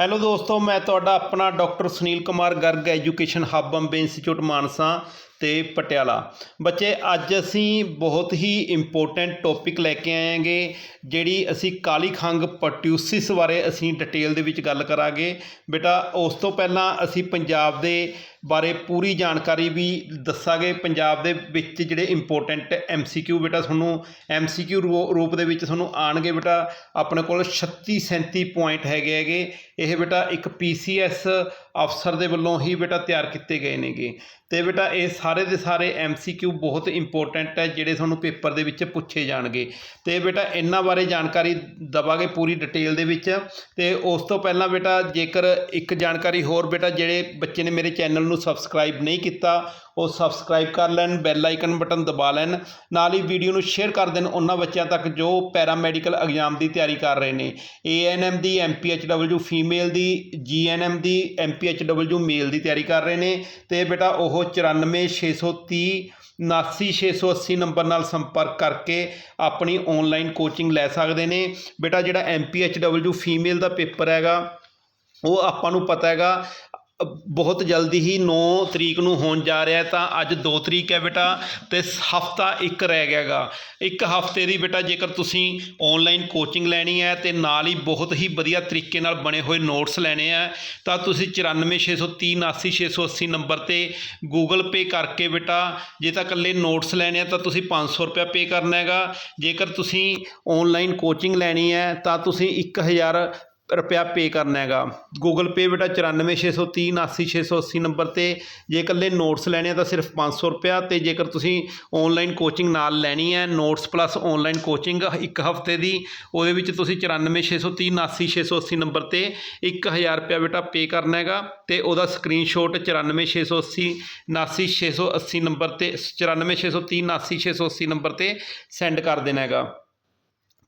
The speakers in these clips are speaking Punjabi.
ਹੈਲੋ ਦੋਸਤੋ ਮੈਂ ਤੁਹਾਡਾ ਆਪਣਾ doctor Sunil Kumar Garg education hub Bombay institute Mansa. ਤੇ ਪਟਿਆਲਾ। ਬੱਚੇ, ਅੱਜ ਅਸੀਂ ਬਹੁਤ ਹੀ ਇੰਪੋਰਟੈਂਟ ਟੌਪਿਕ ਲੈ ਕੇ ਆਏ ਹਾਂਗੇ ਜਿਹੜੀ ਅਸੀਂ ਕਾਲੀ ਖੰਗ ਪਟਿਊਸਿਸ ਬਾਰੇ ਅਸੀਂ ਡਿਟੇਲ ਦੇ ਵਿੱਚ ਗੱਲ ਕਰਾਂਗੇ। ਬੇਟਾ, ਉਸ ਤੋਂ ਪਹਿਲਾਂ ਅਸੀਂ ਪੰਜਾਬ ਦੇ ਬਾਰੇ ਪੂਰੀ ਜਾਣਕਾਰੀ ਵੀ ਦੱਸਾਂਗੇ। ਪੰਜਾਬ ਦੇ ਵਿੱਚ ਜਿਹੜੇ ਇੰਪੋਰਟੈਂਟ ਐਮਸੀਕਿਊ ਬੇਟਾ, ਤੁਹਾਨੂੰ ਐਮਸੀਕਿਊ ਰੂਪ ਦੇ ਵਿੱਚ ਤੁਹਾਨੂੰ ਆਣਗੇ ਬੇਟਾ। ਆਪਣੇ ਕੋਲ 36 37 ਪੁਆਇੰਟ ਹੈਗੇ ਹੈਗੇ। ਇਹ ਬੇਟਾ ਇੱਕ ਪੀਸੀਐਸ ਅਫਸਰ ਦੇ ਵੱਲੋਂ ਹੀ ਬੇਟਾ ਤਿਆਰ ਕੀਤੇ ਗਏ ਨੇਗੇ। ਤੇ ਬੇਟਾ ਇਹ ਸਾਰੇ ਦੇ ਸਾਰੇ ਐਮਸੀਕਿਊ ਬਹੁਤ ਇੰਪੋਰਟੈਂਟ ਹੈ, ਜਿਹੜੇ ਤੁਹਾਨੂੰ ਪੇਪਰ ਦੇ ਵਿੱਚ ਪੁੱਛੇ ਜਾਣਗੇ। ਤੇ ਬੇਟਾ ਇਹਨਾਂ ਬਾਰੇ ਜਾਣਕਾਰੀ ਦਵਾਂਗੇ ਪੂਰੀ ਡਿਟੇਲ ਦੇ ਵਿੱਚ। ਤੇ ਉਸ ਤੋਂ ਪਹਿਲਾਂ ਬੇਟਾ ਜੇਕਰ ਇੱਕ ਜਾਣਕਾਰੀ ਹੋਰ ਬੇਟਾ, ਜਿਹੜੇ ਬੱਚੇ ਨੇ ਮੇਰੇ ਚੈਨਲ ਨੂੰ ਸਬਸਕ੍ਰਾਈਬ ਨਹੀਂ ਕੀਤਾ ਉਹ ਸਬਸਕ੍ਰਾਈਬ ਕਰ ਲੈਣ ਬੈਲ ਆਈਕਨ ਬਟਨ ਦਬਾ ਲੈਣ, ਨਾਲ ਹੀ ਵੀਡੀਓ ਨੂੰ ਸ਼ੇਅਰ ਕਰ ਦੇਣ ਉਹਨਾਂ ਬੱਚਿਆਂ ਤੱਕ ਜੋ ਪੈਰਾ ਮੈਡੀਕਲ ਐਗਜ਼ਾਮ ਦੀ ਤਿਆਰੀ ਕਰ ਰਹੇ ਨੇ। ਏਐਨਐਮ ਦੀ ਐਮਪੀਐਚਡਬਲਯੂ ਫੀਮੇਲ ਦੀ ਜੀਐਨਐਮ ਦੀ ਐਮਪੀਐਚਡਬਲਯੂ ਮੇਲ ਦੀ ਤਿਆਰੀ ਕਰ ਰਹੇ ਨੇ। ਤੇ ਬੇਟਾ ਉਹ 94630 79680 ਨੰਬਰ ਨਾਲ ਸੰਪਰਕ ਕਰਕੇ ਆਪਣੀ ਆਨਲਾਈਨ ਕੋਚਿੰਗ ਲੈ ਸਕਦੇ ਨੇ। ਬੇਟਾ ਜਿਹੜਾ ਐਮਪੀਐਚਡਬਲਯੂ ਫੀਮੇਲ ਦਾ ਪੇਪਰ ਹੈਗਾ, ਉਹ ਆਪਾਂ ਨੂੰ ਪਤਾ ਹੈਗਾ ਬਹੁਤ ਜਲਦੀ ਹੀ 9 ਤਰੀਕ ਨੂੰ ਹੋਣ ਜਾ ਰਿਹਾ ਤਾਂ ਅੱਜ ਦੋ ਤਰੀਕ ਹੈ ਬੇਟਾ ਅਤੇ ਹਫਤਾ ਇੱਕ ਰਹਿ ਗਿਆ ਗਾ ਇੱਕ ਹਫ਼ਤੇ ਦੀ ਬੇਟਾ, ਜੇਕਰ ਤੁਸੀਂ ਔਨਲਾਈਨ ਕੋਚਿੰਗ ਲੈਣੀ ਹੈ ਅਤੇ ਨਾਲ ਹੀ ਬਹੁਤ ਹੀ ਵਧੀਆ ਤਰੀਕੇ ਨਾਲ ਬਣੇ ਹੋਏ ਨੋਟਸ ਲੈਣੇ ਆ, ਤਾਂ ਤੁਸੀਂ 94630 79680 ਨੰਬਰ ਤੇ ਗੂਗਲ ਪੇ ਕਰਕੇ ਬੇਟਾ, ਜੇ ਤਾਂ ਇਕੱਲੇ ਨੋਟਸ ਲੈਣੇ ਆ, ਤਾਂ ਤੁਸੀਂ 500 ਰੁਪਇਆ ਪੇ ਕਰਨਾ ਹੈਗਾ। ਜੇਕਰ ਤੁਸੀਂ ਔਨਲਾਈਨ ਕੋਚਿੰਗ ਲੈਣੀ ਹੈ, ਤਾਂ ਤੁਸੀਂ 1000 ਰੁਪਇਆ ਪੇ ਕਰਨਾ ਹੈਗਾ। ਗੂਗਲ ਪੇ ਬੇਟਾ 94630 79680 ਨੰਬਰ ਤੇ ਜੇ ਇਕੱਲੇ ਨੋਟਸ ਲੈਣੇ ਆ ਤਾਂ ਸਿਰਫ 500 ਰੁਪਇਆ ਤੇ ਜੇਕਰ ਤੁਸੀਂ ਆਨਲਾਈਨ ਕੋਚਿੰਗ ਨਾਲ ਲੈਣੀ ਹੈ ਨੋਟਸ ਪਲੱਸ ਆਨਲਾਈਨ ਕੋਚਿੰਗ ਇੱਕ ਹਫ਼ਤੇ ਦੀ, ਉਹਦੇ ਵਿੱਚ ਤੁਸੀਂ 94630 79680 ਨੰਬਰ ਤੇ 1000 ਰੁਪਇਆ ਬੇਟਾ ਪੇ ਕਰਨਾ ਹੈਗਾ ਤੇ ਉਹਦਾ ਸਕਰੀਨਸ਼ਾਟ 94680 79680 ਨੰਬਰ ਤੇ 94630 79680 ਨੰਬਰ ਤੇ ਸੈਂਡ ਕਰ ਦੇਣਾ ਹੈਗਾ।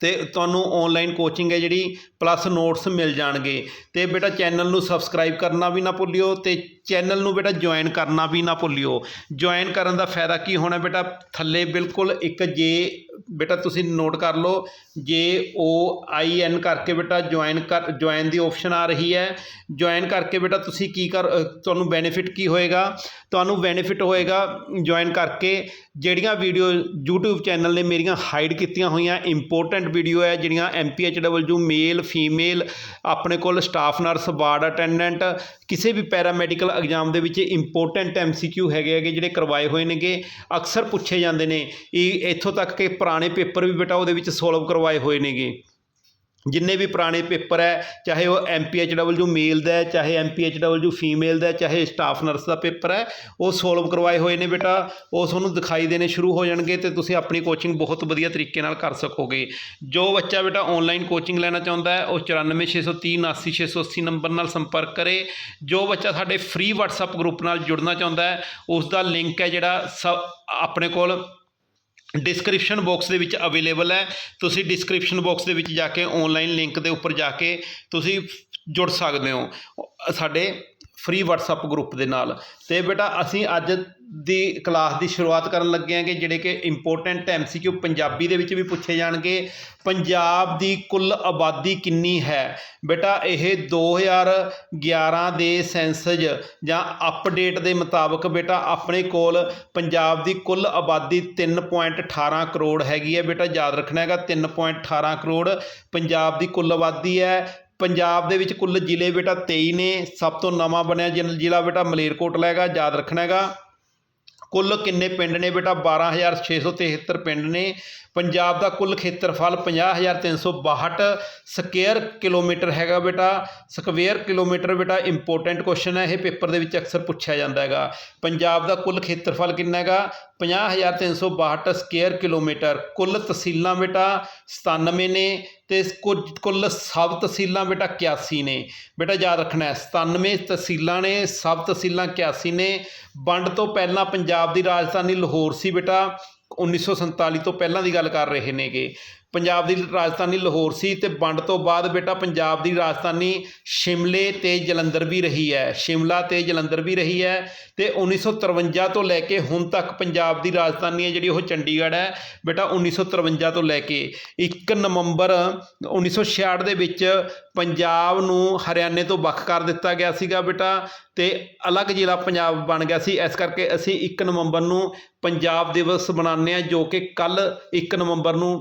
ਤੇ ਤੁਹਾਨੂੰ ਆਨਲਾਈਨ ਕੋਚਿੰਗ ਹੈ ਜਿਹੜੀ ਪਲੱਸ ਨੋਟਸ ਮਿਲ ਜਾਣਗੇ। ਤੇ ਬੇਟਾ ਚੈਨਲ ਨੂੰ ਸਬਸਕ੍ਰਾਈਬ ਕਰਨਾ ਵੀ ਨਾ ਭੁੱਲਿਓ ਤੇ ਚੈਨਲ ਨੂੰ ਬੇਟਾ ਜੁਆਇਨ ਕਰਨਾ ਵੀ ਨਾ ਭੁੱਲਿਓ। ਜੁਆਇਨ ਕਰਨ ਦਾ ਫਾਇਦਾ ਕੀ ਹੋਣਾ ਬੇਟਾ? ਥੱਲੇ ਬਿਲਕੁਲ ਇੱਕ ਜੇ ਬੇਟਾ ਤੁਸੀਂ ਨੋਟ ਕਰ ਲਓ, ਜੇ ਓ ਆਈ ਐਨ ਕਰਕੇ ਬੇਟਾ ਜੁਆਇਨ ਕਰ ਜੁਆਇਨ ਦੀ ਆਪਸ਼ਨ ਆ ਰਹੀ ਹੈ। ਜੁਆਇਨ ਕਰਕੇ ਬੇਟਾ ਤੁਸੀਂ ਕੀ ਕਰ ਤੁਹਾਨੂੰ ਬੈਨੀਫਿਟ ਕੀ ਹੋਏਗਾ? ਤੁਹਾਨੂੰ ਬੈਨੀਫਿਟ ਹੋਏਗਾ ਜੁਆਇਨ ਕਰਕੇ ਜਿਹੜੀਆਂ ਵੀਡੀਓ YouTube ਚੈਨਲ ਨੇ ਮੇਰੀਆਂ ਹਾਈਡ ਕੀਤੀਆਂ ਹੋਈਆਂ ਇੰਪੋਰਟੈਂਟ ਵੀਡੀਓ ਹੈ, ਜਿਹੜੀਆਂ ਐਮਪੀਐਚਡਬਲਯੂ ਮੇਲ ਫੀਮੇਲ ਆਪਣੇ ਕੋਲ ਸਟਾਫ ਨਰਸ ਵਾਰਡ ਅਟੈਂਡੈਂਟ ਕਿਸੇ ਵੀ ਪੈਰਾਮੈਡੀਕਲ ਐਗਜ਼ਾਮ ਦੇ ਵਿੱਚ ਇੰਪੋਰਟੈਂਟ ਐਮਸੀਕਿਊ ਹੈਗੇ ਹੈਗੇ ਜਿਹੜੇ ਕਰਵਾਏ ਹੋਏ ਨੇਗੇ। ਅਕਸਰ ਪੁੱਛੇ ਜਾਂਦੇ ਨੇ, ਇਹ ਇੱਥੋਂ ਤੱਕ ਕਿ ਪੁਰਾਣੇ ਪੇਪਰ ਵੀ ਬੇਟਾ ਉਹਦੇ ਵਿੱਚ ਸੋਲਵ ਕਰਵਾਏ ਹੋਏ ਨੇਗੇ। ਜਿੰਨੇ ਵੀ ਪੁਰਾਣੇ ਪੇਪਰ ਹੈ, ਚਾਹੇ ਉਹ ਐਮਪੀਐਚਡਬਲਯੂ ਮੇਲ ਦਾ ਹੈ, ਚਾਹੇ ਐਮਪੀਐਚਡਬਲਯੂ ਫੀਮੇਲ ਦਾ ਚਾਹੇ ਸਟਾਫ ਨਰਸ ਦਾ ਪੇਪਰ ਹੈ, ਉਹ ਸੋਲਵ ਕਰਵਾਏ ਹੋਏ ਨੇ ਬੇਟਾ। ਉਹ ਤੁਹਾਨੂੰ ਦਿਖਾਈ ਦੇਣੇ ਸ਼ੁਰੂ ਹੋ ਜਾਣਗੇ ਤੇ ਤੁਸੀਂ ਆਪਣੀ ਕੋਚਿੰਗ ਬਹੁਤ ਵਧੀਆ ਤਰੀਕੇ ਨਾਲ ਕਰ ਸਕੋਗੇ। ਜੋ ਬੱਚਾ ਬੇਟਾ ਆਨਲਾਈਨ ਕੋਚਿੰਗ ਲੈਣਾ ਚਾਹੁੰਦਾ ਹੈ, ਉਹ 94630 79680 ਨੰਬਰ ਨਾਲ ਸੰਪਰਕ ਕਰੇ। ਜੋ ਬੱਚਾ ਸਾਡੇ ਫ੍ਰੀ WhatsApp ਗਰੁੱਪ ਨਾਲ ਜੁੜਨਾ ਚਾਹੁੰਦਾ ਹੈ ਉਸ ਦਾ ਲਿੰਕ ਹੈ ਜਿਹੜਾ ਸ ਆਪਣੇ ਕੋਲ ਡਿਸਕ੍ਰਿਪਸ਼ਨ ਬਾਕਸ ਦੇ ਵਿੱਚ ਅਵੇਲੇਬਲ ਹੈ। ਤੁਸੀਂ ਡਿਸਕ੍ਰਿਪਸ਼ਨ ਬਾਕਸ ਦੇ ਵਿੱਚ ਜਾ ਕੇ ਆਨਲਾਈਨ ਲਿੰਕ ਦੇ ਉੱਪਰ ਜਾ ਕੇ ਤੁਸੀਂ ਜੁੜ ਸਕਦੇ ਹੋ। ਸਾਡੇ ਫ੍ਰੀ WhatsApp ਗਰੁੱਪ ਦੇ ਨਾਲ। ਤੇ ਬੇਟਾ, ਅਸੀਂ ਅੱਜ ਦੀ ਕਲਾਸ ਦੀ ਸ਼ੁਰੂਆਤ ਕਰਨ ਲੱਗੇ ਹਾਂਗੇ, ਜਿਹੜੇ ਕਿ ਇੰਪੋਰਟੈਂਟ ਐਮਸੀਕਿਊ ਪੰਜਾਬੀ ਦੇ ਵਿੱਚ ਵੀ ਪੁੱਛੇ ਜਾਣਗੇ। ਪੰਜਾਬ ਦੀ ਕੁੱਲ ਆਬਾਦੀ ਕਿੰਨੀ ਹੈ? ਬੇਟਾ, ਇਹ 2011 ਦੇ ਸੈਂਸਸ ਜਾਂ ਅਪਡੇਟ ਦੇ ਮੁਤਾਬਕ ਬੇਟਾ, ਆਪਣੇ ਕੋਲ ਪੰਜਾਬ ਦੀ ਕੁੱਲ ਆਬਾਦੀ 3.18 ਕਰੋੜ ਹੈਗੀ ਹੈ। ਬੇਟਾ, ਯਾਦ ਰੱਖਣਾ ਹੈਗਾ 3.18 ਕਰੋੜ ਪੰਜਾਬ ਦੀ ਕੁੱਲ ਆਬਾਦੀ ਹੈ। ਪੰਜਾਬ ਦੇ ਵਿੱਚ ਕੁੱਲ ਜ਼ਿਲ੍ਹੇ ਬੇਟਾ 23 ਨੇ, ਸਭ ਤੋਂ ਨਵਾਂ ਬਣਿਆ ਜ਼ਿਲ੍ਹਾ ਬੇਟਾ ਮਲੇਰਕੋਟਲਾ ਹੈਗਾ, ਯਾਦ ਰੱਖਣਾ ਹੈਗਾ। ਕੁੱਲ ਕਿੰਨੇ ਪਿੰਡ ਨੇ ਬੇਟਾ? 12673 ਪਿੰਡ ਨੇ। ਪੰਜਾਬ ਦਾ ਕੁੱਲ ਖੇਤਰਫਲ 50362 ਸਕੁਅਰ ਕਿਲੋਮੀਟਰ ਹੈਗਾ ਬੇਟਾ। ਸਕੁਅਰ ਕਿਲੋਮੀਟਰ ਬੇਟਾ ਇੰਪੋਰਟੈਂਟ ਕੁਐਸਚਨ ਹੈ, ਇਹ ਪੇਪਰ ਦੇ ਵਿੱਚ ਅਕਸਰ ਪੁੱਛਿਆ ਜਾਂਦਾ ਹੈਗਾ। ਪੰਜਾਬ ਦਾ ਕੁੱਲ ਖੇਤਰਫਲ ਕਿੰਨਾ ਹੈਗਾ? 50362 ਸਕੁਅਰ ਕਿਲੋਮੀਟਰ, ਕੁੱਲ ਤਹਿਸੀਲਾਂ ਬੇਟਾ 97 ਨੇ ਤੇ ਕੁੱਲ ਕੁੱਲ ਸਬ ਤਹਿਸੀਲਾਂ ਬੇਟਾ 81 ਨੇ। ਬੇਟਾ ਯਾਦ ਰੱਖਣਾ ਹੈ 97 ਤਹਿਸੀਲਾਂ ਨੇ, ਸਬ ਤਹਿਸੀਲਾਂ 81 ਨੇ। ਵੰਡ ਤੋਂ ਪਹਿਲਾਂ ਪੰਜਾਬ ਦੀ ਰਾਜਧਾਨੀ ਲਾਹੌਰ ਸੀ ਬੇਟਾ 1947 ਤੋਂ ਪਹਿਲਾਂ ਦੀ ਗੱਲ ਕਰ ਰਹੇ ਨੇਗੇ। ਪੰਜਾਬ ਦੀ ਰਾਜਧਾਨੀ ਲਾਹੌਰ ਸੀ ਤੇ ਵੰਡ ਤੋਂ ਬਾਅਦ ਬੇਟਾ ਪੰਜਾਬ ਦੀ ਰਾਜਧਾਨੀ ਸ਼ਿਮਲੇ ਤੇ ਜਲੰਧਰ ਵੀ ਰਹੀ ਹੈ। ਸ਼ਿਮਲਾ ਤੇ ਜਲੰਧਰ ਵੀ ਰਹੀ ਹੈ ਤੇ 1953 ਤੋਂ ਲੈ ਕੇ ਹੁਣ ਤੱਕ ਪੰਜਾਬ ਦੀ ਰਾਜਧਾਨੀ ਹੈ ਜਿਹੜੀ ਉਹ ਚੰਡੀਗੜ੍ਹ ਹੈ। ਬੇਟਾ 1953 ਤੋਂ ਲੈ ਕੇ 1 ਨਵੰਬਰ 1966 ਦੇ ਵਿੱਚ ਪੰਜਾਬ ਨੂੰ ਹਰਿਆਣੇ ਤੋਂ ਵੱਖ ਕਰ ਦਿੱਤਾ ਗਿਆ ਸੀਗਾ ਬੇਟਾ ਤੇ ਅਲੱਗ ਜ਼ਿਲ੍ਹਾ ਪੰਜਾਬ ਬਣ ਗਿਆ ਸੀ। ਇਸ ਕਰਕੇ ਅਸੀਂ 1 ਨਵੰਬਰ ਨੂੰ ਪੰਜਾਬ ਦਿਵਸ ਮਨਾਉਂਦੇ ਹਾਂ ਜੋ ਕਿ ਕੱਲ 1 ਨਵੰਬਰ ਨੂੰ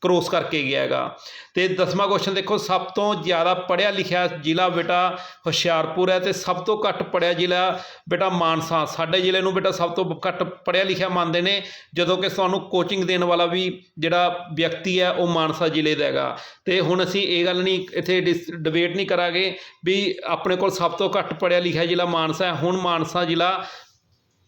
ਕਰੋਸ ਕਰਕੇ ਗਿਆ ਹੈਗਾ। ਤੇ ਦਸਵਾਂ ਕੁਐਸਚਨ ਦੇਖੋ, ਸਭ ਤੋਂ ਜ਼ਿਆਦਾ ਪੜ੍ਹਿਆ ਲਿਖਿਆ ਜ਼ਿਲ੍ਹਾ ਬੇਟਾ ਹੁਸ਼ਿਆਰਪੁਰ ਹੈ ਤੇ ਸਭ ਤੋਂ ਘੱਟ ਪੜ੍ਹਿਆ ਜ਼ਿਲ੍ਹਾ ਬੇਟਾ ਮਾਨਸਾ। ਸਾਡੇ ਜ਼ਿਲ੍ਹੇ ਨੂੰ ਬੇਟਾ ਸਭ ਤੋਂ ਘੱਟ ਪੜ੍ਹਿਆ ਲਿਖਿਆ ਮੰਨਦੇ ਨੇ, ਜਦੋਂ ਕਿ ਤੁਹਾਨੂੰ ਕੋਚਿੰਗ ਦੇਣ ਵਾਲਾ ਵੀ ਜਿਹੜਾ ਵਿਅਕਤੀ ਹੈ, ਉਹ ਮਾਨਸਾ ਜ਼ਿਲ੍ਹੇ ਦਾ ਹੈਗਾ। ਤੇ ਹੁਣ ਅਸੀਂ ਇਹ ਗੱਲ ਨਹੀਂ, ਇੱਥੇ ਡਿਬੇਟ ਨਹੀਂ ਕਰਾਂਗੇ ਵੀ ਆਪਣੇ ਕੋਲ ਸਭ ਤੋਂ ਘੱਟ ਪੜ੍ਹਿਆ ਲਿਖਿਆ ਜ਼ਿਲ੍ਹਾ ਮਾਨਸਾ ਹੈ। ਹੁਣ ਮਾਨਸਾ ਜ਼ਿਲ੍ਹਾ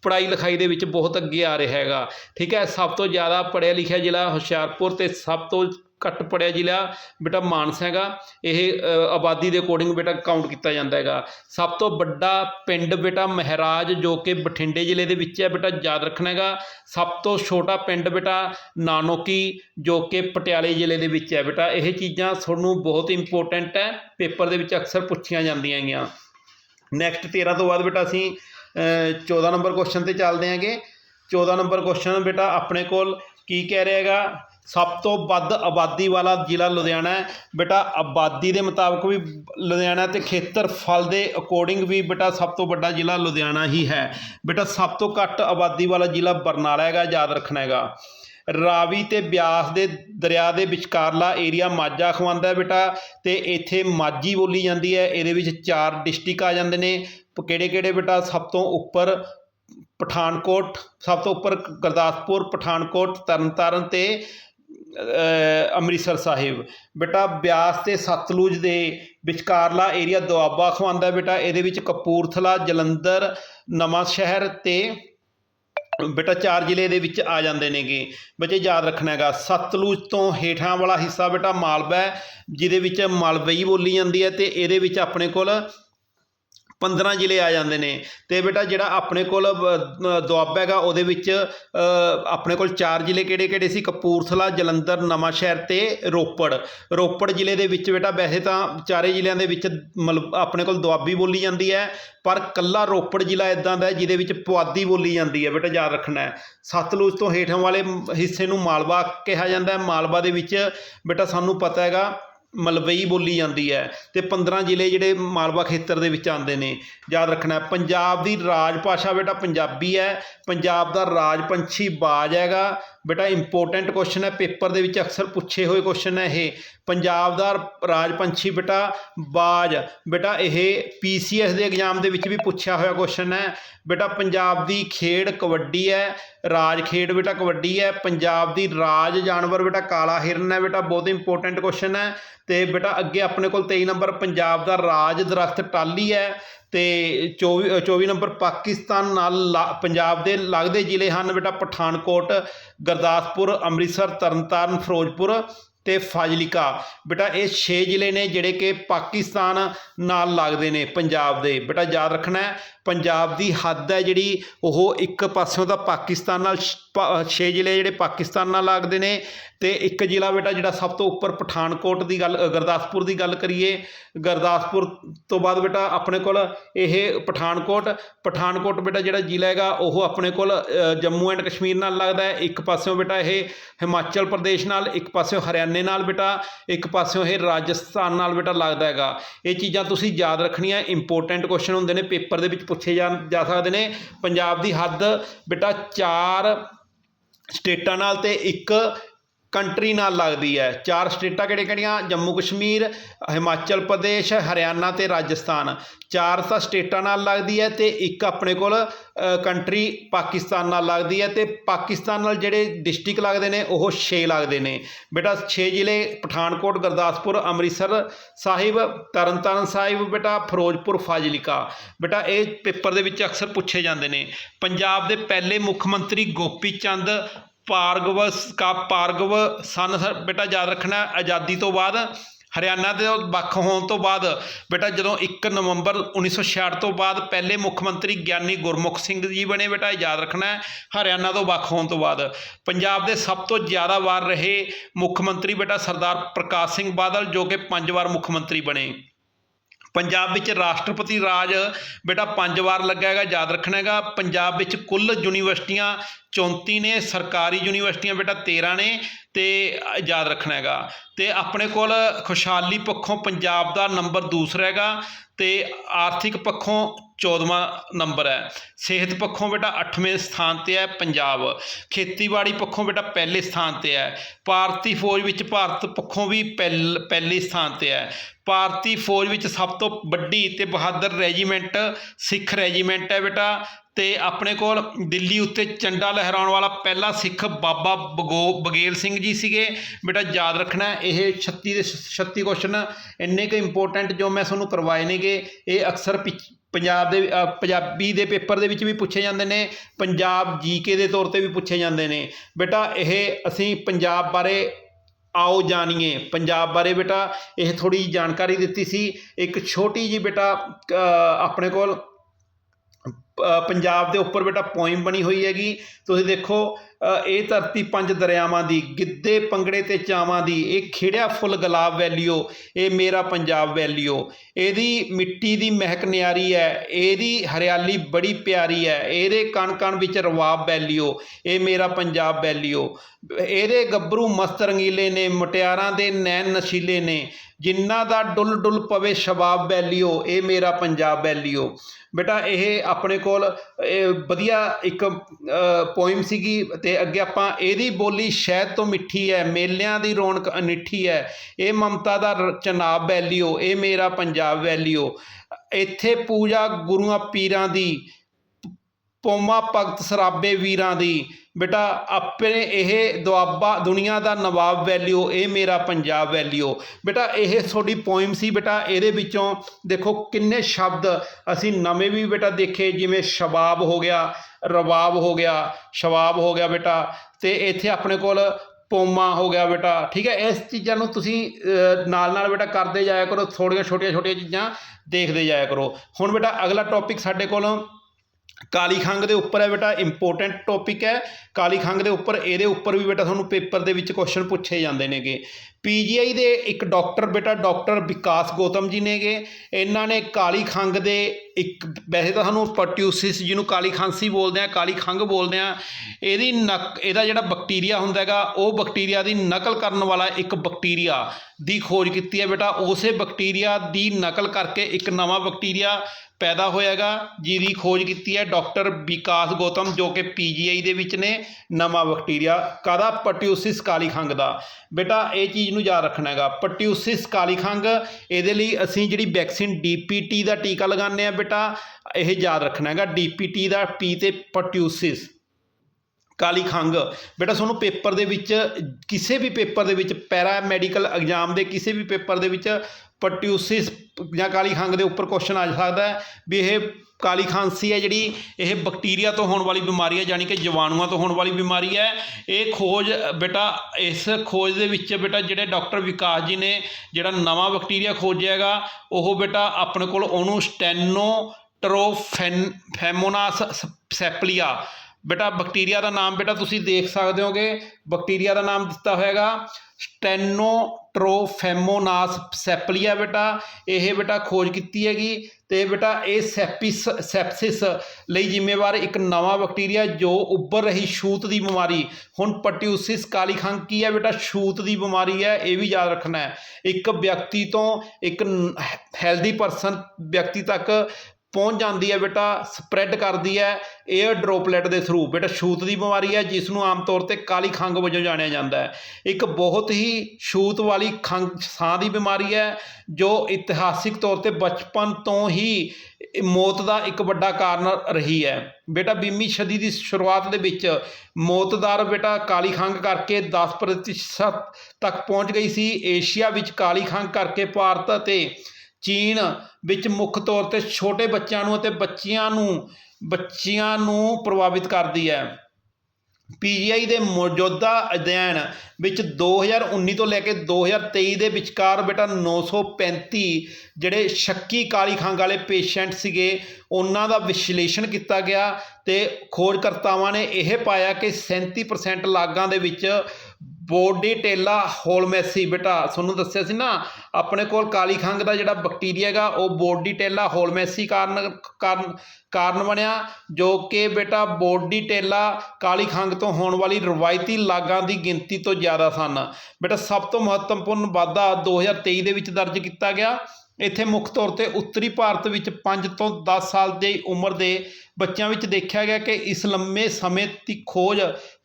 ਪੜ੍ਹਾਈ ਲਿਖਾਈ ਦੇ ਵਿੱਚ ਬਹੁਤ ਅੱਗੇ ਆ ਰਿਹਾ ਹੈਗਾ। ਠੀਕ ਹੈ, ਸਭ ਤੋਂ ਜ਼ਿਆਦਾ ਪੜ੍ਹਿਆ ਲਿਖਿਆ ਜ਼ਿਲ੍ਹਾ ਹੁਸ਼ਿਆਰਪੁਰ ਤੇ ਸਭ ਤੋਂ ਘੱਟ ਪੜ੍ਹਿਆ ਜ਼ਿਲ੍ਹਾ ਬੇਟਾ ਮਾਨਸ ਹੈਗਾ। ਇਹ ਆਬਾਦੀ ਦੇ ਅਕੋਰਡਿੰਗ ਬੇਟਾ ਕਾਊਂਟ ਕੀਤਾ ਜਾਂਦਾ ਹੈਗਾ। ਸਭ ਤੋਂ ਵੱਡਾ ਪਿੰਡ ਬੇਟਾ ਮਹਿਰਾਜ ਜੋ ਕਿ ਬਠਿੰਡੇ ਜ਼ਿਲ੍ਹੇ ਦੇ ਵਿੱਚ ਹੈ ਬੇਟਾ, ਯਾਦ ਰੱਖਣਾ ਹੈਗਾ। ਸਭ ਤੋਂ ਛੋਟਾ ਪਿੰਡ ਬੇਟਾ ਨਾਨੋਕੀ ਜੋ ਕਿ ਪਟਿਆਲੇ ਜ਼ਿਲ੍ਹੇ ਦੇ ਵਿੱਚ ਹੈ ਬੇਟਾ। ਇਹ ਚੀਜ਼ਾਂ ਤੁਹਾਨੂੰ ਬਹੁਤ ਇੰਪੋਰਟੈਂਟ ਹੈ। ਪੇਪਰ ਦੇ ਵਿੱਚ ਅਕਸਰ ਪੁੱਛੀਆਂ ਜਾਂਦੀਆਂ ਹੈਗੀਆਂ। ਨੈਕਸਟ 13 ਤੋਂ ਬਾਅਦ ਬੇਟਾ ਅਸੀਂ 14 ਨੰਬਰ ਕੁਐਸਚਨ ਤੇ ਚੱਲਦੇ ਹਾਂਗੇ। 14 ਨੰਬਰ ਕੁਐਸਚਨ ਬੇਟਾ, ਆਪਣੇ ਕੋਲ ਕੀ ਕਹਿ ਰਿਹਾ ਹੈਗਾ? ਸਭ ਤੋਂ ਵੱਧ ਆਬਾਦੀ ਵਾਲਾ ਜ਼ਿਲ੍ਹਾ ਲੁਧਿਆਣਾ ਹੈ। ਬੇਟਾ, ਆਬਾਦੀ ਦੇ ਮੁਤਾਬਕ ਵੀ ਲੁਧਿਆਣਾ ਤੇ ਖੇਤਰਫਲ ਦੇ ਅਕੋਰਡਿੰਗ ਵੀ ਬੇਟਾ ਸਭ ਤੋਂ ਵੱਡਾ ਜ਼ਿਲ੍ਹਾ ਲੁਧਿਆਣਾ ਹੀ ਹੈ। ਬੇਟਾ, ਸਭ ਤੋਂ ਘੱਟ ਆਬਾਦੀ ਵਾਲਾ ਜ਼ਿਲ੍ਹਾ ਬਰਨਾਲਾ ਹੈਗਾ, ਯਾਦ ਰੱਖਣਾ ਹੈਗਾ। ਰਾਵੀ ਤੇ ਬਿਆਸ ਦੇ ਦਰਿਆ ਦੇ ਵਿਚਕਾਰਲਾ ਏਰੀਆ ਮਾਝਾ ਖਵਾਉਂਦਾ ਹੈ ਬੇਟਾ ਤੇ ਇੱਥੇ ਮਾਝੀ ਬੋਲੀ ਜਾਂਦੀ ਹੈ। ਇਹਦੇ ਵਿੱਚ ਚਾਰ ਡਿਸਟ੍ਰਿਕਟ ਆ ਜਾਂਦੇ ਨੇ। ਕਿਹੜੇ ਕਿਹੜੇ ਬੇਟਾ? ਸਭ ਤੋਂ ਉੱਪਰ ਪਠਾਨਕੋਟ, ਸਭ ਤੋਂ ਉੱਪਰ ਗੁਰਦਾਸਪੁਰ, ਪਠਾਨਕੋਟ, ਤਰਨਤਾਰਨ ਅਤੇ ਅੰਮ੍ਰਿਤਸਰ ਸਾਹਿਬ। ਬੇਟਾ, ਬਿਆਸ ਅਤੇ ਸਤਲੁਜ ਦੇ ਵਿਚਕਾਰਲਾ ਏਰੀਆ ਦੁਆਬਾ ਖਵਾਉਂਦਾ ਬੇਟਾ। ਇਹਦੇ ਵਿੱਚ ਕਪੂਰਥਲਾ, ਜਲੰਧਰ ਨਵਾਂ ਸ਼ਹਿਰ ਤੇ ਬੇਟਾ ਚਾਰ ਜ਼ਿਲ੍ਹੇ ਦੇ ਵਿੱਚ ਆ ਜਾਂਦੇ ਨੇਗੇ। ਬੱਚੇ, ਯਾਦ ਰੱਖਣਾ ਹੈਗਾ, ਸਤਲੁਜ ਤੋਂ ਹੇਠਾਂ ਵਾਲਾ ਹਿੱਸਾ ਬੇਟਾ ਮਾਲਵਾ ਜਿਹਦੇ ਵਿੱਚ ਮਲਵਈ ਬੋਲੀ ਜਾਂਦੀ ਹੈ ਤੇ ਇਹਦੇ ਵਿੱਚ ਆਪਣੇ ਕੋਲ 15 ਜ਼ਿਲ੍ਹੇ ਆ ਜਾਂਦੇ ਨੇ। ਤੇ ਬੇਟਾ ਜਿਹੜਾ ਆਪਣੇ ਕੋਲ ਦੁਆਬਾ ਹੈਗਾ, ਉਹਦੇ ਵਿੱਚ ਆਪਣੇ ਕੋਲ ਚਾਰ ਜ਼ਿਲ੍ਹੇ ਕਿਹੜੇ ਕਿਹੜੇ ਸੀ? ਕਪੂਰਥਲਾ, ਜਲੰਧਰ, ਨਵਾਂਸ਼ਹਿਰ ਤੇ ਰੋਪੜ। ਰੋਪੜ ਜ਼ਿਲ੍ਹੇ ਦੇ ਵਿੱਚ ਬੇਟਾ ਵੈਸੇ ਤਾਂ ਚਾਰੇ ਜ਼ਿਲ੍ਹਿਆਂ ਦੇ ਵਿੱਚ ਮਤਲਬ ਆਪਣੇ ਕੋਲ ਦੁਆਬੀ ਬੋਲੀ ਜਾਂਦੀ ਹੈ, ਪਰ ਕੱਲਾ ਰੋਪੜ ਜ਼ਿਲ੍ਹਾ ਇਦਾਂ ਦਾ ਹੈ ਜਿਹਦੇ ਵਿੱਚ ਪੁਆਧੀ ਬੋਲੀ ਜਾਂਦੀ ਹੈ, ਬੇਟਾ ਯਾਦ ਰੱਖਣਾ ਹੈ। ਸਤਲੁਜ ਤੋਂ ਹੇਠਾਂ ਵਾਲੇ ਹਿੱਸੇ ਨੂੰ ਮਾਲਵਾ ਕਿਹਾ ਜਾਂਦਾ ਹੈ। ਮਾਲਵਾ ਦੇ ਵਿੱਚ ਬੇਟਾ ਸਾਨੂੰ ਪਤਾ ਹੈਗਾ ਮਲਵਈ ਬੋਲੀ ਜਾਂਦੀ ਹੈ ਤੇ 15 ਜ਼ਿਲ੍ਹੇ ਜਿਹੜੇ ਮਾਲਵਾ ਖੇਤਰ ਦੇ ਵਿੱਚ ਆਉਂਦੇ ਨੇ, ਯਾਦ ਰੱਖਣਾ ਪੰਜਾਬ ਦੀ ਰਾਜ ਭਾਸ਼ਾ ਬੇਟਾ ਪੰਜਾਬੀ ਹੈ, ਪੰਜਾਬ ਦਾ ਰਾਜ ਪੰਛੀ ਬਾਜ ਹੈਗਾ ਬੇਟਾ ਇੰਪੋਰਟੈਂਟ ਕੁਐਸਚਨ ਹੈ ਪੇਪਰ ਦੇ ਵਿੱਚ ਅਕਸਰ ਪੁੱਛੇ ਹੋਏ ਕੁਐਸਚਨ ਹੈ ਇਹ। ਪੰਜਾਬ ਦਾ ਰਾਜ ਪੰਛੀ ਬੇਟਾ ਬਾਜ। ਬੇਟਾ ਇਹ ਪੀਸੀਐਸ ਦੇ ਐਗਜ਼ਾਮ ਦੇ ਵਿੱਚ ਵੀ ਪੁੱਛਿਆ ਹੋਇਆ ਕੁਐਸਚਨ ਹੈ। ਬੇਟਾ ਪੰਜਾਬ ਦੀ ਖੇਡ ਕਬੱਡੀ ਹੈ, ਰਾਜ ਖੇਡ ਬੇਟਾ ਕਬੱਡੀ ਹੈ। ਪੰਜਾਬ ਦੀ ਰਾਜ ਜਾਨਵਰ ਬੇਟਾ ਕਾਲਾ ਹਿਰਨ ਹੈ ਬੇਟਾ, ਬਹੁਤ ਇੰਪੋਰਟੈਂਟ ਕੁਐਸਚਨ ਹੈ। ਤੇ ਬੇਟਾ ਅੱਗੇ ਆਪਣੇ ਕੋਲ 23 ਨੰਬਰ, ਪੰਜਾਬ ਦਾ ਰਾਜ ਦਰਖਤ ਟਾਲੀ ਹੈ। ਤੇ 24 ਅ, 24 ਨੰਬਰ ਪਾਕਿਸਤਾਨ ਨਾਲ ਲਾ- ਪੰਜਾਬ ਦੇ ਲੱਗਦੇ ਜ਼ਿਲ੍ਹੇ ਹਨ ਬੇਟਾ ਪਠਾਨਕੋਟ ਗੁਰਦਾਸਪੁਰ ਅੰਮ੍ਰਿਤਸਰ ਤਰਨਤਾਰਨ ਫਿਰੋਜ਼ਪੁਰ। ਤੇ ਫਾਜ਼ਿਲਕਾ। ਬੇਟਾ, ਇਹ 6 ਜ਼ਿਲ੍ਹੇ ਨੇ ਜਿਹੜੇ ਕਿ ਪਾਕਿਸਤਾਨ ਨਾਲ ਲੱਗਦੇ ਨੇ ਪੰਜਾਬ ਦੇ। ਬੇਟਾ, ਯਾਦ ਰੱਖਣਾ ਪੰਜਾਬ ਦੀ ਹੱਦ ਹੈ ਜਿਹੜੀ, ਉਹ ਇੱਕ ਪਾਸਿਓਂ ਤਾਂ ਪਾਕਿਸਤਾਨ ਨਾਲ 6 ਜ਼ਿਲ੍ਹੇ ਜਿਹੜੇ ਪਾਕਿਸਤਾਨ ਨਾਲ ਲੱਗਦੇ ਨੇ ਤੇ ਇੱਕ ਜ਼ਿਲ੍ਹਾ ਬੇਟਾ ਜਿਹੜਾ ਸਭ ਤੋਂ ਉੱਪਰ ਪਠਾਨਕੋਟ ਦੀ ਗੱਲ ਗੁਰਦਾਸਪੁਰ ਦੀ ਗੱਲ ਕਰੀਏ। ਗੁਰਦਾਸਪੁਰ ਤੋਂ ਬਾਅਦ ਬੇਟਾ ਆਪਣੇ ਕੋਲ ਇਹ ਪਠਾਨਕੋਟ ਪਠਾਨਕੋਟ ਬੇਟਾ ਜਿਹੜਾ ਜ਼ਿਲ੍ਹਾ ਹੈਗਾ, ਉਹ ਆਪਣੇ ਕੋਲ ਜੰਮੂ ਐਂਡ ਕਸ਼ਮੀਰ ਨਾਲ ਲੱਗਦਾ ਹੈ। ਇੱਕ ਪਾਸਿਓਂ ਬੇਟਾ ਇਹ ਹਿਮਾਚਲ ਪ੍ਰਦੇਸ਼ ਨਾਲ, ਇੱਕ ਪਾਸਿਓਂ ਹਰਿਆਣਾ ਨਾਲ ਬੇਟਾ, ਇੱਕ ਪਾਸਿਓਂ ਇਹ ਰਾਜਸਥਾਨ ਨਾਲ ਬੇਟਾ ਲੱਗਦਾ ਹੈਗਾ। ਇਹ ਚੀਜ਼ਾਂ ਤੁਸੀਂ ਯਾਦ ਰੱਖਣੀਆਂ ਇੰਪੋਰਟੈਂਟ ਕੁਐਸਚਨ ਹੁੰਦੇ ਨੇ, ਪੇਪਰ ਦੇ ਵਿੱਚ ਪੁੱਛੇ ਜਾ ਜਾ ਸਕਦੇ ਨੇ। ਪੰਜਾਬ ਦੀ ਹੱਦ ਬੇਟਾ ਚਾਰ ਸਟੇਟਾਂ ਨਾਲ ਤੇ ਇੱਕ ਕੰਟਰੀ ਨਾਲ ਲੱਗਦੀ ਹੈ। ਚਾਰ ਸਟੇਟਾਂ ਕਿਹੜੇ ਕਿਹੜੀਆਂ? ਜੰਮੂ ਕਸ਼ਮੀਰ, ਹਿਮਾਚਲ ਪ੍ਰਦੇਸ਼, ਹਰਿਆਣਾ ਤੇ ਰਾਜਸਥਾਨ। ਚਾਰ ਤਾਂ ਸਟੇਟਾਂ ਨਾਲ ਲੱਗਦੀ ਹੈ ਤੇ ਇੱਕ ਆਪਣੇ ਕੋਲ ਕੰਟਰੀ ਪਾਕਿਸਤਾਨ ਨਾਲ ਲੱਗਦੀ ਹੈ ਤੇ ਪਾਕਿਸਤਾਨ ਨਾਲ ਜਿਹੜੇ ਡਿਸਟ੍ਰਿਕਟ ਲੱਗਦੇ ਨੇ, ਉਹ 6 ਲੱਗਦੇ ਨੇ। ਬੇਟਾ 6 ਜ਼ਿਲ੍ਹੇ ਪਠਾਨਕੋਟ, ਗੁਰਦਾਸਪੁਰ, ਅੰਮ੍ਰਿਤਸਰ ਸਾਹਿਬ, ਤਰਨਤਾਰਨ ਸਾਹਿਬ, ਬੇਟਾ, ਫਿਰੋਜ਼ਪੁਰ, ਫਾਜ਼ਿਲਕਾ। ਬੇਟਾ, ਇਹ ਪੇਪਰ ਦੇ ਵਿੱਚ ਅਕਸਰ ਪੁੱਛੇ ਜਾਂਦੇ ਨੇ। ਪੰਜਾਬ ਦੇ ਪਹਿਲੇ ਮੁੱਖ ਮੰਤਰੀ ਗੋਪੀ ਚੰਦ ਭਾਰਗਵ ਕਾ ਭਾਰਗਵ ਸਨ ਬੇਟਾ ਯਾਦ ਰੱਖਣਾ ਆਜ਼ਾਦੀ ਤੋਂ ਬਾਅਦ, ਹਰਿਆਣਾ ਦੇ ਵੱਖ ਹੋਣ ਤੋਂ ਬਾਅਦ, ਬੇਟਾ ਜਦੋਂ 1 ਨਵੰਬਰ 1966 ਤੋਂ ਬਾਅਦ ਪਹਿਲੇ ਮੁੱਖ ਮੰਤਰੀ ਗਿਆਨੀ ਗੁਰਮੁਖ ਸਿੰਘ ਜੀ ਬਣੇ, ਬੇਟਾ ਯਾਦ ਰੱਖਣਾ ਹਰਿਆਣਾ ਤੋਂ ਵੱਖ ਹੋਣ ਤੋਂ ਬਾਅਦ। ਪੰਜਾਬ ਦੇ ਸਭ ਤੋਂ ਜ਼ਿਆਦਾ ਵਾਰ ਰਹੇ ਮੁੱਖ ਮੰਤਰੀ ਬੇਟਾ ਸਰਦਾਰ ਪ੍ਰਕਾਸ਼ ਸਿੰਘ ਬਾਦਲ, ਜੋ ਕਿ ਪੰਜ ਵਾਰ ਮੁੱਖ ਮੰਤਰੀ ਬਣੇ। ਪੰਜਾਬ ਵਿੱਚ ਰਾਸ਼ਟਰਪਤੀ ਰਾਜ ਬੇਟਾ ਪੰਜ ਵਾਰ ਲੱਗਾ ਹੈਗਾ, ਯਾਦ ਰੱਖਣਾ ਹੈਗਾ, ਪੰਜਾਬ ਵਿੱਚ ਕੁੱਲ ਯੂਨੀਵਰਸਿਟੀਆਂ 34 ਨੇ ਸਰਕਾਰੀ ਯੂਨੀਵਰਸਿਟੀਆਂ ਬੇਟਾ 13 ਨੇ ਤੇ ਯਾਦ ਰੱਖਣਾ ਹੈਗਾ। ਤੇ ਆਪਣੇ ਕੋਲ ਖੁਸ਼ਹਾਲੀ ਪੱਖੋਂ ਪੰਜਾਬ ਦਾ ਨੰਬਰ ਦੂਸਰਾ ਹੈਗਾ ਤੇ ਆਰਥਿਕ ਪੱਖੋਂ 14ਵਾਂ ਨੰਬਰ ਹੈ। ਸਿਹਤ ਪੱਖੋਂ ਬੇਟਾ 8ਵੇਂ ਸਥਾਨ ਤੇ ਹੈ ਪੰਜਾਬ। ਖੇਤੀਬਾੜੀ ਪੱਖੋਂ ਬੇਟਾ ਪਹਿਲੇ ਸਥਾਨ ਤੇ ਹੈ। ਭਾਰਤੀ ਫੌਜ ਵਿੱਚ ਭਾਰਤ ਪੱਖੋਂ ਵੀ ਪਹਿਲ, ਪਹਿਲੇ ਸਥਾਨ ਤੇ ਹੈ। ਭਾਰਤੀ ਫੌਜ ਵਿੱਚ ਸਭ ਤੋਂ ਵੱਡੀ ਤੇ ਬਹਾਦਰ ਰੈਜੀਮੈਂਟ ਸਿੱਖ ਰੈਜੀਮੈਂਟ ਹੈ ਬੇਟਾ। ਤੇ ਆਪਣੇ ਕੋਲ ਦਿੱਲੀ ਉੱਤੇ ਝੰਡਾ ਲਹਿਰਾਉਣ ਵਾਲਾ ਪਹਿਲਾ ਸਿੱਖ ਬਾਬਾ ਬਗੋ ਬਗੇਲ ਸਿੰਘ ਜੀ ਸੀਗੇ। ਬੇਟਾ, ਯਾਦ ਰੱਖਣਾ, ਇਹ 36 ਦੇ 36 ਕੁਐਸਚਨ ਇੰਨੇ ਕੁ ਇੰਪੋਰਟੈਂਟ ਜੋ ਮੈਂ ਤੁਹਾਨੂੰ ਕਰਵਾਏ ਨੇਗੇ। ਇਹ ਅਕਸਰ ਪਿਛ- ਪੰਜਾਬ ਦੇ ਪੰਜਾਬੀ ਦੇ ਪੇਪਰ ਦੇ ਵਿੱਚ ਵੀ ਪੁੱਛੇ ਜਾਂਦੇ ਨੇ, ਪੰਜਾਬ ਜੀਕੇ ਦੇ ਤੌਰ ਤੇ ਵੀ ਪੁੱਛੇ ਜਾਂਦੇ ਨੇ। ਬੇਟਾ, ਇਹ ਅਸੀਂ ਪੰਜਾਬ ਬਾਰੇ ਆਓ ਜਾਣੀਏ। ਪੰਜਾਬ ਬਾਰੇ ਬੇਟਾ, ਇਹ ਥੋੜੀ ਜਾਣਕਾਰੀ ਦਿੱਤੀ ਸੀ। ਇੱਕ ਛੋਟੀ ਜੀ ਬੇਟਾ ਆਪਣੇ ਕੋਲ ਪੰਜਾਬ ਦੇ ਉੱਪਰ ਬੇਟਾ ਪੋਇਮ ਬਣੀ ਹੋਈ ਹੈਗੀ। ਤੁਸੀਂ ਦੇਖੋ ਇਹ ਧਰਤੀ ਪੰਜ ਦਰਿਆਵਾਂ ਦੀ, ਗਿੱਧੇ ਪੰਗੜੇ ਤੇ ਚਾਵਾਂ ਦੀ, ਇਹ ਖਿੜਿਆ ਫੁੱਲ ਗੁਲਾਬ ਵੈਲਿਓ, ਇਹ ਮੇਰਾ ਪੰਜਾਬ ਵੈਲਿਓ। ਇਹਦੀ ਮਿੱਟੀ ਦੀ ਮਹਿਕ ਨਿਆਰੀ ਹੈ, ਇਹਦੀ ਹਰਿਆਲੀ ਬੜੀ ਪਿਆਰੀ ਹੈ, ਇਹਦੇ ਕਣ ਕਣ ਵਿੱਚ ਰਵਾਬ ਵੈਲਿਓ, ਇਹ ਮੇਰਾ ਪੰਜਾਬ ਵੈਲਿਓ। ਇਹਦੇ ਗੱਭਰੂ ਮਸਤ ਰੰਗੀਲੇ ਨੇ, ਮੁਟਿਆਰਾਂ ਦੇ ਨੈਣ ਨਸ਼ੀਲੇ ਨੇ ਜਿਨ੍ਹਾਂ ਦਾ ਡੁੱਲ ਡੁੱਲ ਪਵੇ ਸ਼ਬਾਬ ਵੈਲਿਓ ਇਹ ਮੇਰਾ ਪੰਜਾਬ ਵੈਲਿਓ ਬੇਟਾ, ਇਹ ਆਪਣੇ ਕੋਲ, ਇਹ ਵਧੀਆ ਇੱਕ ਪੋਇਮ ਸੀਗੀ ਤੇ ਅੱਗੇ ਆਪਾਂ ਇਹਦੀ ਬੋਲੀ ਸ਼ਹਿਦ ਤੋਂ ਮਿੱਠੀ ਹੈ, ਮੇਲਿਆਂ ਦੀ ਰੌਣਕ ਅਨਿੱਠੀ ਹੈ। ਇਹ ਮਮਤਾ ਦਾ ਚਨਾਬ ਵੈਲਿਓ ਇਹ ਮੇਰਾ ਪੰਜਾਬ ਵੈਲਿਓ ਇੱਥੇ ਪੂਜਾ ਗੁਰੂਆਂ ਪੀਰਾਂ ਦੀ, ਪੋਮਾ ਭਗਤ ਸਰਾਬੇ ਵੀਰਾਂ ਦੀ ਬੇਟਾ, ਆਪਣੇ ਇਹ ਦੁਆਬਾ ਦੁਨੀਆ ਦਾ ਨਵਾਬ ਵੈਲਿਓ ਇਹ ਮੇਰਾ ਪੰਜਾਬ ਵੈਲਿਓ ਬੇਟਾ, ਇਹ ਤੁਹਾਡੀ ਪੋਇਮ ਸੀ ਬੇਟਾ, ਇਹਦੇ ਵਿੱਚੋਂ ਦੇਖੋ ਕਿੰਨੇ ਸ਼ਬਦ ਅਸੀਂ ਨਵੇਂ ਵੀ ਬੇਟਾ ਦੇਖੇ, ਜਿਵੇਂ ਸ਼ਬਾਬ ਹੋ ਗਿਆ ਰਬਾਬ ਹੋ ਗਿਆ, ਸ਼ਬਾਬ ਹੋ ਗਿਆ ਬੇਟਾ। ਤੇ ਇੱਥੇ ਆਪਣੇ ਕੋਲ ਪੋਮਾ ਹੋ ਗਿਆ ਬੇਟਾ, ਠੀਕ ਹੈ? ਇਸ ਚੀਜ਼ਾਂ ਨੂੰ ਤੁਸੀਂ ਨਾਲ ਨਾਲ ਬੇਟਾ ਕਰਦੇ ਜਾਇਆ ਕਰੋ, ਥੋੜੀਆਂ ਛੋਟੀਆਂ ਛੋਟੀਆਂ ਚੀਜ਼ਾਂ ਦੇਖਦੇ ਜਾਇਆ ਕਰੋ। ਹੁਣ ਬੇਟਾ, ਅਗਲਾ ਟੌਪਿਕ ਸਾਡੇ ਕੋਲੋਂ ਕਾਲੀ ਖੰਗ ਦੇ ਉੱਪਰ ਹੈ ਬੇਟਾ ਇੰਪੋਰਟੈਂਟ ਟੌਪਿਕ ਹੈ। ਕਾਲੀ ਖੰਗ ਦੇ ਉੱਪਰ, ਇਹਦੇ ਉੱਪਰ ਵੀ ਬੇਟਾ ਤੁਹਾਨੂੰ ਪੇਪਰ ਦੇ ਵਿੱਚ ਕੁਐਸਚਨ ਪੁੱਛੇ ਜਾਂਦੇ ਨੇਗੇ। ਪੀਜੀਆਈ ਦੇ ਇੱਕ ਡਾਕਟਰ ਬੇਟਾ ਡਾਕਟਰ ਵਿਕਾਸ ਗੌਤਮ ਜੀ ਨੇਗੇ। ਇਹਨਾਂ ਨੇ ਕਾਲੀ ਖੰਗ ਦੇ ਇੱਕ, ਵੈਸੇ ਤਾਂ ਸਾਨੂੰ ਪਰਟਿਊਸਿਸ ਜਿਹਨੂੰ ਕਾਲੀ ਖਾਂਸੀ ਬੋਲਦੇ ਆ, ਕਾਲੀ ਖੰਗ ਬੋਲਦੇ ਆ, ਇਹਦੀ ਨਕ, ਇਹਦਾ ਜਿਹੜਾ ਬੈਕਟੀਰੀਆ ਹੁੰਦਾ ਹੈਗਾ, ਉਹ ਬੈਕਟੀਰੀਆ ਦੀ ਨਕਲ ਕਰਨ ਵਾਲਾ ਇੱਕ ਬੈਕਟੀਰੀਆ ਦੀ ਖੋਜ ਕੀਤੀ ਹੈ ਬੇਟਾ। ਉਸੇ ਬੈਕਟੀਰੀਆ ਦੀ ਨਕਲ ਕਰਕੇ ਇੱਕ ਨਵਾਂ ਬੈਕਟੀਰੀਆ ਪੈਦਾ ਹੋਇਆਗਾ, ਜਿਹਦੀ ਖੋਜ ਕੀਤੀ ਹੈ ਡਾਕਟਰ ਵਿਕਾਸ ਗੌਤਮ, ਜੋ ਕਿ ਪੀਜੀਆਈ ਦੇ ਵਿੱਚ ਨੇ, ਨਵਾਂ ਬੈਕਟੀਰੀਆ। ਕਾਦਾ ਪਟਿਊਸਿਸ ਕਾਲੀ ਖੰਗ ਦਾ। ਬੇਟਾ, ਇਹ ਚੀਜ਼ ਨੂੰ ਯਾਦ ਰੱਖਣਾ ਹੈਗਾ। ਪਟਿਊਸਿਸ ਕਾਲੀ ਖੰਗ ਇਹਦੇ ਲਈ ਅਸੀਂ ਜਿਹੜੀ ਵੈਕਸੀਨ ਡੀਪੀਟੀ ਦਾ ਟੀਕਾ ਲਗਾਉਂਦੇ ਆ ਬੇਟਾ, ਇਹ ਯਾਦ ਰੱਖਣਾ ਹੈਗਾ। ਡੀਪੀਟੀ ਦਾ ਪੀ ਤੇ ਪਟਿਊਸਿਸ ਕਾਲੀ ਖੰਗ ਬੇਟਾ, ਤੁਹਾਨੂੰ ਪੇਪਰ ਦੇ ਵਿੱਚ, ਕਿਸੇ ਵੀ ਪੇਪਰ ਦੇ ਵਿੱਚ, ਪੈਰਾ ਮੈਡੀਕਲ ਐਗਜ਼ਾਮ ਦੇ ਕਿਸੇ ਵੀ ਪੇਪਰ ਦੇ ਵਿੱਚ ਪਟਿਊਸਿਸ ਜਾਂ ਕਾਲੀ ਖੰਗ ਦੇ ਉੱਪਰ ਕੁਐਸਚਨ ਆ ਸਕਦਾ ਹੈ ਵੀ ਇਹ ਕਾਲੀ ਖਾਂਸੀ ਹੈ ਜਿਹੜੀ ਇਹ ਬੈਕਟੀਰੀਆ ਤੋਂ ਹੋਣ ਵਾਲੀ ਬਿਮਾਰੀ ਹੈ ਯਾਨੀ ਕਿ ਜੀਵਾਣੂਆਂ ਤੋਂ ਹੋਣ ਵਾਲੀ ਬਿਮਾਰੀ ਹੈ। ਇਹ ਖੋਜ ਬੇਟਾ, ਇਸ ਖੋਜ ਦੇ ਵਿੱਚ ਬੇਟਾ ਜਿਹੜੇ ਡਾਕਟਰ ਵਿਕਾਸ ਜੀ ਨੇ ਜਿਹੜਾ ਨਵਾਂ ਬੈਕਟੀਰੀਆ ਖੋਜਿਆ ਹੈਗਾ ਉਹ ਬੇਟਾ ਆਪਣੇ ਕੋਲ ਉਹਨੂੰ ਸਟੈਨੋ ਟਰੋਫੈਨ ਫੈਮੋਨਾਸ ਸੈਪਲੀਆ। ਬੇਟਾ ਬੈਕਟੀਰੀਆ ਦਾ ਨਾਮ ਬੇਟਾ ਤੁਸੀਂ ਦੇਖ ਸਕਦੇ ਹੋਗੇ। ਬੈਕਟੀਰੀਆ ਦਾ ਨਾਮ ਦਿੱਤਾ ਹੋਏਗਾ ਟਰੋਫੈਮੋਨਾਸ ਸੈਪਲੀਆ ਬੇਟਾ। ਇਹ ਬੇਟਾ ਖੋਜ ਕੀਤੀ ਹੈਗੀ ਤੇ ਬੇਟਾ ਇਹ ਸੈਪਿਸ, ਸੈਪਸਿਸ ਲਈ ਜ਼ਿੰਮੇਵਾਰ ਇੱਕ ਨਵਾਂ ਬੈਕਟੀਰੀਆ ਜੋ ਉੱਭਰ ਰਹੀ ਛੂਤ ਦੀ ਬਿਮਾਰੀ। ਹੁਣ ਪਟਿਊਸਿਸ ਕਾਲੀ ਖੰਗ ਕੀ ਹੈ ਬੇਟਾ? ਛੂਤ ਦੀ ਬਿਮਾਰੀ ਹੈ, ਇਹ ਵੀ ਯਾਦ ਰੱਖਣਾ ਹੈ। ਇੱਕ ਵਿਅਕਤੀ ਤੋਂ ਇੱਕ ਹੈਲਦੀ ਪਰਸਨ ਵਿਅਕਤੀ ਤੱਕ ਪਹੁੰਚ ਜਾਂਦੀ ਹੈ ਬੇਟਾ ਸਪਰੈਡ ਕਰਦੀ ਹੈ 에ਅਰ ਡ੍ਰੋਪਲੇਟ ਦੇ ਥਰੂ ਬੇਟਾ, ਛੂਤ ਦੀ ਬਿਮਾਰੀ ਹੈ ਜਿਸ ਨੂੰ ਆਮ ਤੌਰ ਤੇ ਕਾਲੀ ਖੰਗ ਵਜੋਂ ਜਾਣਿਆ ਜਾਂਦਾ ਹੈ। ਇੱਕ ਬਹੁਤ ਹੀ ਛੂਤ ਵਾਲੀ ਖੰਗ ਸਾਹ ਦੀ ਬਿਮਾਰੀ ਹੈ, ਜੋ ਇਤਿਹਾਸਿਕ ਤੌਰ ਤੇ ਬਚਪਨ ਤੋਂ ਹੀ ਮੌਤ ਦਾ ਇੱਕ ਵੱਡਾ ਕਾਰਨ ਰਹੀ ਹੈ। ਬੇਟਾ 20ਵੀਂ ਸਦੀ ਦੀ ਸ਼ੁਰੂਆਤ ਦੇ ਵਿੱਚ ਮੌਤ ਦਰ ਬੇਟਾ ਕਾਲੀ ਖੰਗ ਕਰਕੇ 10% ਤੱਕ ਪਹੁੰਚ ਗਈ ਸੀ। ਏਸ਼ੀਆ ਵਿੱਚ ਕਾਲੀ ਖੰਗ ਕਰਕੇ ਭਾਰਤ ਅਤੇ ਚੀਨ ਵਿੱਚ ਮੁੱਖ ਤੌਰ ਤੇ ਛੋਟੇ ਬੱਚਿਆਂ ਨੂੰ ਅਤੇ ਬੱਚਿਆਂ ਨੂੰ ਬੱਚਿਆਂ ਨੂੰ ਪ੍ਰਭਾਵਿਤ ਕਰਦੀ ਹੈ। ਪੀਜੀਆਈ ਦੇ ਮੌਜੂਦਾ ਅਧਿਐਨ ਵਿੱਚ 2019 ਤੋਂ ਲੈ ਕੇ 2023 ਦੇ ਵਿਚਕਾਰ ਬੇਟਾ 935 ਜਿਹੜੇ ਸ਼ੱਕੀ ਕਾਲੀ ਖੰਘ ਵਾਲੇ ਪੇਸ਼ੈਂਟ ਸੀਗੇ, ਉਹਨਾਂ ਦਾ ਵਿਸ਼ਲੇਸ਼ਣ ਕੀਤਾ ਗਿਆ ਤੇ ਖੋਜਕਰਤਾਵਾਂ ਨੇ ਇਹ ਪਾਇਆ ਕਿ 37% ਲਾਗਾਂ ਦੇ ਵਿੱਚ ਬੋਡੀ ਟੇਲਾ ਹੋਲਮੈਸੀ ਬੇਟਾ, ਤੁਹਾਨੂੰ ਦੱਸਿਆ ਸੀ ਨਾ, ਆਪਣੇ ਕੋਲ ਕਾਲੀ ਖੰਘ ਦਾ ਜਿਹੜਾ ਬੈਕਟੀਰੀਆ ਹੈਗਾ, ਉਹ ਬੋਡੀ ਟੇਲਾ ਹੋਲਮੈਸੀ ਕਾਰਨ ਕਾਰਨ ਕਾਰਨ ਬਣਿਆ, ਜੋ ਕਿ ਬੇਟਾ ਬੋਡੀ ਟੇਲਾ ਕਾਲੀ ਖੰਘ ਤੋਂ ਹੋਣ ਵਾਲੀ ਰਵਾਇਤੀ ਲਾਗਾਂ ਦੀ ਗਿਣਤੀ ਤੋਂ ਜ਼ਿਆਦਾ ਸਨ। ਬੇਟਾ, ਸਭ ਤੋਂ ਮਹੱਤਵਪੂਰਨ ਵਾਧਾ 2023 ਦੇ ਵਿੱਚ ਦਰਜ ਕੀਤਾ ਗਿਆ। ਇੱਥੇ ਮੁੱਖ ਤੌਰ ਤੇ ਉੱਤਰੀ ਭਾਰਤ ਵਿੱਚ 5 ਤੋਂ 10 ਸਾਲ ਦੀ ਉਮਰ ਦੇ ਬੱਚਿਆਂ ਵਿੱਚ ਦੇਖਿਆ ਗਿਆ ਕਿ ਇਸ ਲੰਮੇ ਸਮੇਂ ਦੀ ਖੋਜ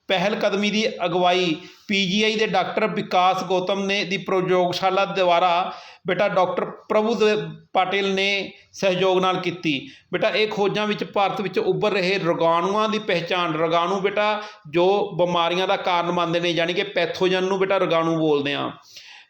ਪਹਿਲਕਦਮੀ ਦੀ ਅਗਵਾਈ ਪੀਜੀਆਈ ਦੇ ਡਾਕਟਰ ਵਿਕਾਸ ਗੌਤਮ ਨੇ ਦੀ ਪ੍ਰਯੋਗਸ਼ਾਲਾ ਦੁਆਰਾ ਬੇਟਾ ਡਾਕਟਰ ਪ੍ਰਭੂ ਦੇ ਪਾਟਿਲ ਨੇ ਸਹਿਯੋਗ ਨਾਲ ਕੀਤੀ। ਬੇਟਾ, ਇਹ ਖੋਜਾਂ ਵਿੱਚ ਭਾਰਤ ਵਿੱਚ ਉੱਭਰ ਰਹੇ ਰੋਗਾਣੂਆਂ ਦੀ ਪਹਿਚਾਣ, ਰੋਗਾਣੂ ਬੇਟਾ, ਜੋ ਬਿਮਾਰੀਆਂ ਦਾ ਕਾਰਨ ਮੰਨਦੇ ਨੇ, ਯਾਨੀ ਕਿ ਪੈਥੋਜਨ ਨੂੰ ਬੇਟਾ ਰੋਗਾਣੂ ਬੋਲਦੇ ਆ।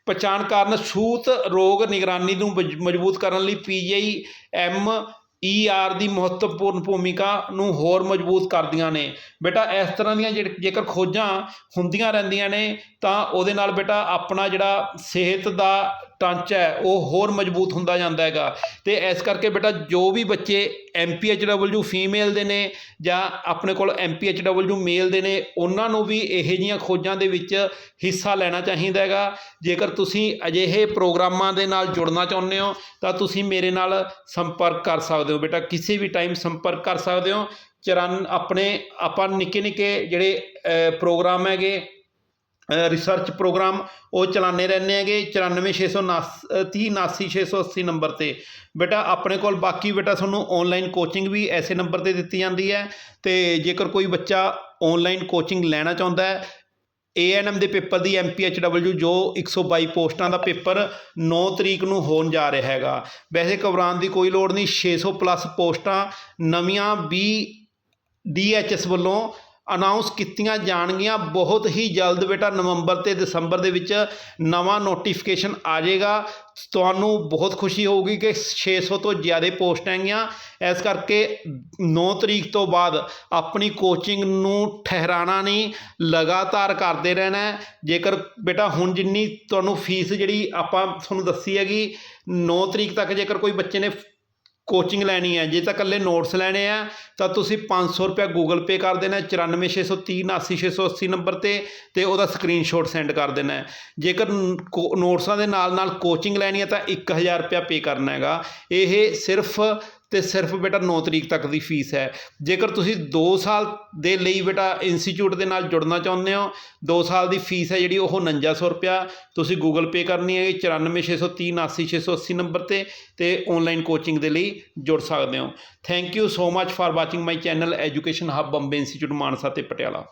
ਪਛਾਣ ਕਾਰਨ ਛੂਤ ਰੋਗ ਨਿਗਰਾਨੀ ਨੂੰ ਮਜ- ਮਜ਼ਬੂਤ ਕਰਨ ਲਈ ਪੀਜੀਆਈ ਐਮ ਈਆਰ ਦੀ ਮਹੱਤਵਪੂਰਨ ਭੂਮਿਕਾ ਨੂੰ ਹੋਰ ਮਜ਼ਬੂਤ ਕਰਦੀਆਂ ਨੇ। ਬੇਟਾ, ਇਸ ਤਰ੍ਹਾਂ ਦੀਆਂ ਜਿਹੜੇ- ਜੇਕਰ ਖੋਜਾਂ ਹੁੰਦੀਆਂ ਰਹਿੰਦੀਆਂ ਨੇ, ਤਾਂ ਉਹਦੇ ਨਾਲ ਬੇਟਾ ਆਪਣਾ ਜਿਹੜਾ ਸਿਹਤ ਦਾ ਟਾਂਚਾ ਹੈ, ਉਹ ਹੋਰ ਮਜ਼ਬੂਤ ਹੁੰਦਾ ਜਾਂਦਾ ਹੈਗਾ। ਤੇ ਇਸ ਕਰਕੇ ਬੇਟਾ ਜੋ ਵੀ ਬੱਚੇ ਐਮਪੀਐਚਡਬਲਯੂ ਫੀਮੇਲ ਦੇ ਨੇ ਜਾਂ ਆਪਣੇ ਕੋਲ ਐਮਪੀਐਚਡਬਲਯੂ ਮੇਲ ਦੇ ਨੇ, ਉਹਨਾਂ ਨੂੰ ਵੀ ਇਹੋ ਜਿਹੀਆਂ ਖੋਜਾਂ ਦੇ ਵਿੱਚ ਹਿੱਸਾ ਲੈਣਾ ਚਾਹੀਦਾ ਹੈਗਾ। ਜੇਕਰ ਤੁਸੀਂ ਅਜਿਹੇ ਪ੍ਰੋਗਰਾਮਾਂ ਦੇ ਨਾਲ ਜੁੜਨਾ ਚਾਹੁੰਦੇ ਹੋ, ਤਾਂ ਤੁਸੀਂ ਮੇਰੇ ਨਾਲ ਸੰਪਰਕ ਕਰ ਸਕਦੇ ਹੋ। ਬੇਟਾ, ਕਿਸੇ ਵੀ ਟਾਈਮ ਸੰਪਰਕ ਕਰ ਸਕਦੇ ਹੋ। ਚਰਨ, ਆਪਣੇ ਆਪਾਂ ਨਿੱਕੇ ਨਿੱਕੇ ਜਿਹੜੇ ਪ੍ਰੋਗਰਾਮ ਹੈਗੇ ਰਿਸਰਚ ਪ੍ਰੋਗਰਾਮ ਉਹ ਚਲਾਉਂਦੇ ਰਹਿੰਦੇ ਹੈਗੇ 946930 ਨੰਬਰ ਤੇ। ਬੇਟਾ, ਆਪਣੇ ਕੋਲ ਬਾਕੀ ਬੇਟਾ ਤੁਹਾਨੂੰ ਆਨਲਾਈਨ ਕੋਚਿੰਗ ਵੀ ਐਸੇ ਨੰਬਰ ਤੇ ਦਿੱਤੀ ਜਾਂਦੀ ਹੈ ਤੇ ਜੇਕਰ ਕੋਈ ਬੱਚਾ ਆਨਲਾਈਨ ਕੋਚਿੰਗ ਲੈਣਾ ਚਾਹੁੰਦਾ ਹੈ ਏਐਨਐਮ ਦੇ ਪੇਪਰ ਦੀ ਐਮਪੀਐਚਡਬਲਯੂ ਜੋ 122 ਪੋਸਟਾਂ ਦਾ ਪੇਪਰ 9 ਤਰੀਕ ਨੂੰ ਹੋਣ ਜਾ ਰਿਹਾ ਹੈਗਾ। ਵੈਸੇ ਘਬਰਾਉਣ ਦੀ ਕੋਈ ਲੋੜ ਨਹੀਂ 600 ਪਲੱਸ ਪੋਸਟਾਂ ਨਵੀਆਂ ਵੀ ਡੀਐਚਐਸ ਵੱਲੋਂ ਅਨਾਉਂਸ ਕੀਤੀਆਂ ਜਾਣਗੀਆਂ। ਬਹੁਤ ਹੀ ਜਲਦ ਬੇਟਾ, ਨਵੰਬਰ ਤੇ ਦਸੰਬਰ ਦੇ ਵਿੱਚ ਨਵਾਂ ਨੋਟੀਫਿਕੇਸ਼ਨ ਆ ਜਾਏਗਾ। ਤੁਹਾਨੂੰ ਬਹੁਤ ਖੁਸ਼ੀ ਹੋਊਗੀ ਕਿ 600 ਤੋਂ ਜ਼ਿਆਦਾ ਪੋਸਟ ਹੈਗੀਆਂ। ਇਸ ਕਰਕੇ 9 ਤਰੀਕ ਤੋਂ ਬਾਅਦ ਆਪਣੀ ਕੋਚਿੰਗ ਨੂੰ ਠਹਿਰਾਣਾ ਨਹੀਂ, ਲਗਾਤਾਰ ਕਰਦੇ ਰਹਿਣਾ ਜੇਕਰ ਬੇਟਾ, ਹੁਣ ਜਿੰਨੀ ਤੁਹਾਨੂੰ ਫੀਸ ਜਿਹੜੀ ਆਪਾਂ ਤੁਹਾਨੂੰ ਦੱਸੀ ਹੈਗੀ 9 ਤਰੀਕ ਤੱਕ ਜੇਕਰ ਕੋਈ ਬੱਚੇ ਨੇ ਕੋਚਿੰਗ ਲੈਣੀ ਹੈ, ਜੇ ਤਾਂ ਇਕੱਲੇ ਨੋਟਸ ਲੈਣੇ ਆ, ਤਾਂ ਤੁਸੀਂ 500 ਰੁਪਏ ਗੂਗਲ ਪੇ ਕਰ ਦੇਣਾ 94630 79680 ਨੰਬਰ ਤੇ ਤੇ ਉਹਦਾ ਸਕਰੀਨਸ਼ਾਟ ਸੈਂਡ ਕਰ ਦੇਣਾ ਜੇਕਰ ਕੋ- ਨੋਟਸਾਂ ਦੇ ਨਾਲ ਨਾਲ ਕੋਚਿੰਗ ਲੈਣੀ ਹੈ, ਤਾਂ 1000 ਰੁਪਏ ਪੇ ਕਰਨਾ ਹੈਗਾ। ਇਹ ਸਿਰਫ ਤੇ ਸਿਰਫ ਬੇਟਾ 9 ਤਰੀਕ ਤੱਕ ਦੀ ਫੀਸ ਹੈ। ਜੇਕਰ ਤੁਸੀਂ 2 ਸਾਲ ਦੇ ਲਈ ਬੇਟਾ ਇੰਸਟੀਚਿਊਟ ਦੇ ਨਾਲ ਜੁੜਨਾ ਚਾਹੁੰਦੇ ਹੋ 2 ਸਾਲ ਦੀ ਫੀਸ ਹੈ ਜਿਹੜੀ ਉਹ 4900 ਰੁਪਿਆ ਤੁਸੀਂ ਗੂਗਲ ਪੇ ਕਰਨੀ ਹੈ 94630 79680 ਨੰਬਰ ਤੇ ਤੇ ਆਨਲਾਈਨ ਕੋਚਿੰਗ ਦੇ ਲਈ ਜੁੜ ਸਕਦੇ ਹੋ। Thank you so much for watching my channel education hub Bombay institute Mansa ਤੇ ਪਟਿਆਲਾ।